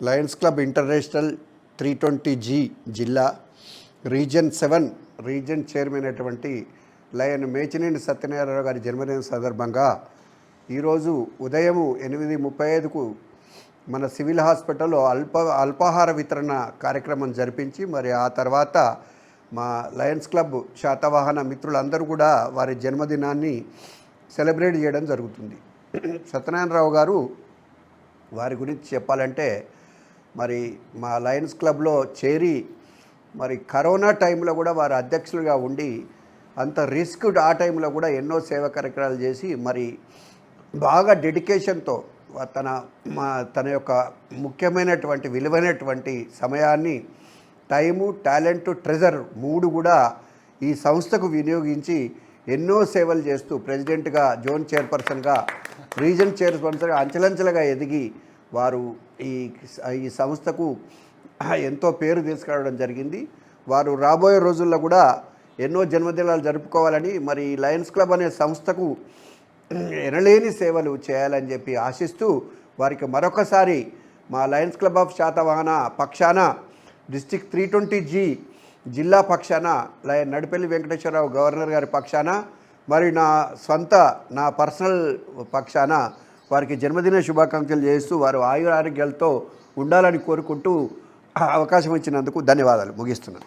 Lions club international three twenty G జిల్లా region seven region chairman అయినటువంటి lion Mechineni Satyanarayana గారి జన్మదిన సందర్భంగా ఈరోజు ఉదయం ఎనిమిది ముప్పై ఐదుకు మన సివిల్ హాస్పిటల్లో అల్ప అల్పాహార వితరణ కార్యక్రమం జరిపించి మరి ఆ తర్వాత మా లయన్స్ క్లబ్ శాతవాహన మిత్రులందరూ కూడా వారి జన్మదినాన్ని సెలబ్రేట్ చేయడం జరుగుతుంది. సత్యనారాయణరావు గారు వారి గురించి చెప్పాలంటే మరి మా లయన్స్ క్లబ్లో చేరి మరి కరోనా టైంలో కూడా వారు అధ్యక్షులుగా ఉండి అంత రిస్క్ ఆ టైంలో కూడా ఎన్నో సేవా కార్యక్రమాలు చేసి మరి బాగా డెడికేషన్తో తన మా తన యొక్క ముఖ్యమైనటువంటి విలువైనటువంటి సమయాన్ని టైము టాలెంట్ ట్రెజర్ మూడు కూడా ఈ సంస్థకు వినియోగించి ఎన్నో సేవలు చేస్తూ ప్రెసిడెంట్గా జోన్ చైర్పర్సన్గా రీజన్ చైర్పర్సన్గా అంచెలంచెలుగా ఎదిగి వారు ఈ ఈ సంస్థకు ఎంతో పేరు తీసుకురావడం జరిగింది. వారు రాబోయే రోజుల్లో కూడా ఎన్నో జన్మదినాలు జరుపుకోవాలని మరి లయన్స్ క్లబ్ అనే సంస్థకు ఎనలేని సేవలు చేయాలని చెప్పి ఆశిస్తూ వారికి మరొకసారి మా లయన్స్ క్లబ్ ఆఫ్ శాతవాహన పక్షాన డిస్టిక్ త్రీ ట్వంటీ జీ జిల్లా పక్షాన లయన్ నడిపెల్లి వెంకటేశ్వరరావు గవర్నర్ గారి పక్షాన మరి నా స్వంత నా పర్సనల్ పక్షాన వారికి జన్మదిన శుభాకాంక్షలు చేస్తూ వారు ఆయు ఆరోగ్యాలతో ఉండాలని కోరుకుంటూ అవకాశం ఇచ్చినందుకు ధన్యవాదాలు. ముగిస్తున్నాను.